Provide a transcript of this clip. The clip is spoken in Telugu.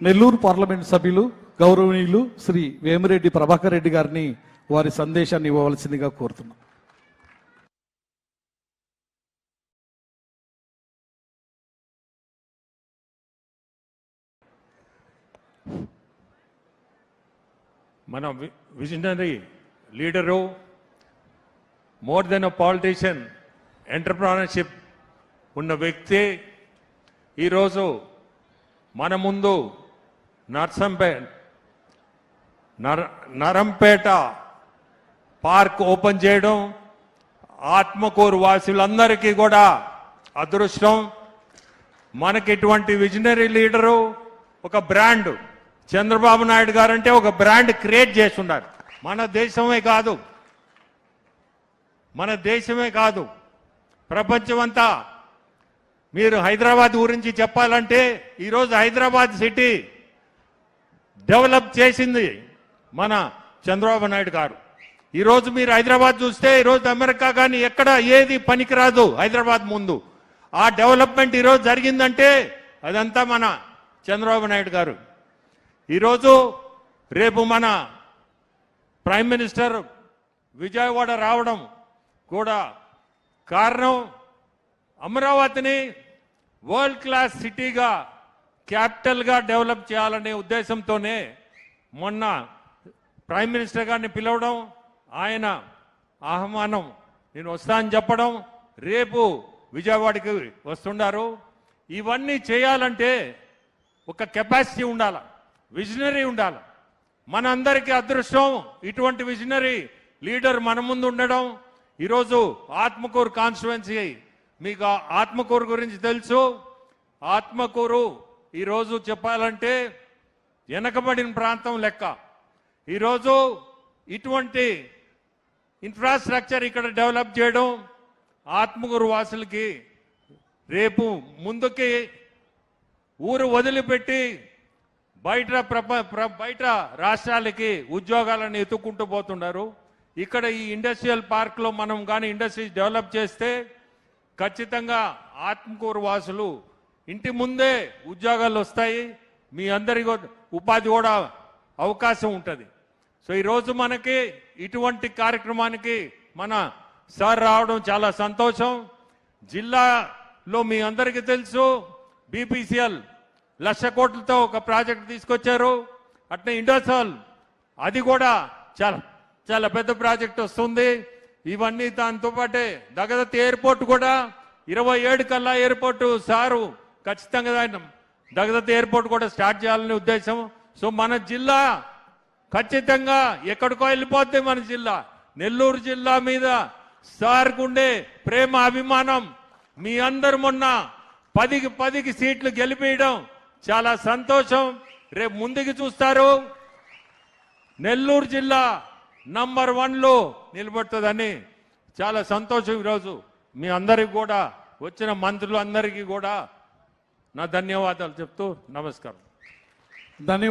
నెల్లూరు పార్లమెంట్ సభ్యులు గౌరవనీయులు శ్రీ వేమిరెడ్డి ప్రభాకర్ రెడ్డి గారిని వారి సందేశాన్ని ఇవ్వవలసిందిగా కోరుతున్నాం. మన visionary leader more than a politician entrepreneurship ఉన్న వ్యక్తి ఈరోజు మన ముందు నర్సంపేట నర నరంపేట పార్క్ ఓపెన్ చేయడం ఆత్మకూరు వాసులందరికీ కూడా అదృష్టం. మనకి ఇటువంటి విజనరీ లీడరు ఒక బ్రాండ్. చంద్రబాబు నాయుడు గారు అంటే ఒక బ్రాండ్ క్రియేట్ చేస్తున్నారు. మన దేశమే కాదు. మన దేశమే కాదు. ప్రపంచమంతా. మీరు హైదరాబాద్ గురించి చెప్పాలంటే ఈరోజు హైదరాబాద్ సిటీ డెవలప్ చేసింది మన చంద్రబాబు నాయుడు గారు. ఈరోజు మీరు హైదరాబాద్ చూస్తే ఈరోజు అమెరికా కానీ ఎక్కడ ఏది పనికిరాదు హైదరాబాద్ ముందు. ఆ డెవలప్మెంట్ ఈరోజు జరిగిందంటే అదంతా మన చంద్రబాబు నాయుడు గారు. ఈరోజు రేపు మన ప్రైమ్ మినిస్టర్ విజయవాడ రావడం కూడా కారణం అమరావతిని వరల్డ్ క్లాస్ సిటీగా క్యాపిటల్గా డెవలప్ చేయాలనే ఉద్దేశంతోనే మొన్న ప్రైమ్ మినిస్టర్ గారిని పిలవడం ఆయన ఆహ్వానం నేను వస్తానని చెప్పడం రేపు విజయవాడకి వస్తున్నారు ఇవన్నీ చేయాలంటే ఒక కెపాసిటీ ఉండాలి విజనరీ ఉండాలి. మనందరికీ అదృష్టం ఇటువంటి విజనరీ లీడర్ మన ముందు ఉండడం. ఈరోజు ఆత్మకూరు కాన్స్టిట్యువెన్సీ మీకు ఆత్మకూరు గురించి తెలుసు. ఆత్మకూరు ఈరోజు చెప్పాలంటే వెనకబడిన ప్రాంతం లెక్క. ఈరోజు ఇటువంటి ఇన్ఫ్రాస్ట్రక్చర్ ఇక్కడ డెవలప్ చేయడం ఆత్మగురు వాసులకి రేపు ముందుకి ఊరు వదిలిపెట్టి బయట ప్రప బయట రాష్ట్రాలకి ఉద్యోగాలను ఎత్తుకుంటూ పోతున్నారు. ఇక్కడ ఈ ఇండస్ట్రియల్ పార్క్లో మనం కానీ ఇండస్ట్రీస్ డెవలప్ చేస్తే ఖచ్చితంగా ఆత్మకూరు వాసులు ఇంటి ముందే ఉద్యోగాలు వస్తాయి మీ అందరికి ఉపాధి కూడా అవకాశం ఉంటుంది. సో ఈరోజు మనకి ఇటువంటి కార్యక్రమానికి మన సార్ రావడం చాలా సంతోషం. జిల్లాలో మీ అందరికీ తెలుసు బీపీసీఎల్ లక్ష కోట్లతో ఒక ప్రాజెక్ట్ తీసుకొచ్చారు. అట్నే ఇండోసాల్ అది కూడా చాలా చాలా పెద్ద ప్రాజెక్ట్ వస్తుంది. ఇవన్నీ దాంతో పాటే దగదత్తి ఎయిర్పోర్ట్ కూడా ఇరవై ఏడు కల్లా ఎయిర్పోర్ట్ సారు ఖచ్చితంగా దాన్ని దగదత్తి ఎయిర్పోర్ట్ కూడా స్టార్ట్ చేయాలనే ఉద్దేశం. సో మన జిల్లా ఖచ్చితంగా ఎక్కడికో వెళ్ళిపోద్ది మన జిల్లా. నెల్లూరు జిల్లా మీద సార్కుండే ప్రేమ అభిమానం మీ అందరు మొన్న పదికి పదికి సీట్లు గెలిపేయడం చాలా సంతోషం. రేపు ముందుకు చూస్తారు. నెల్లూరు జిల్లా నంబర్ వన్లో నిలబడుతుందని చాలా సంతోషం ఈరోజు. మీ అందరికి కూడా వచ్చిన మంత్రులు అందరికీ కూడా నా ధన్యవాదాలు చెప్తూ నమస్కారం ధన్యవాదాలు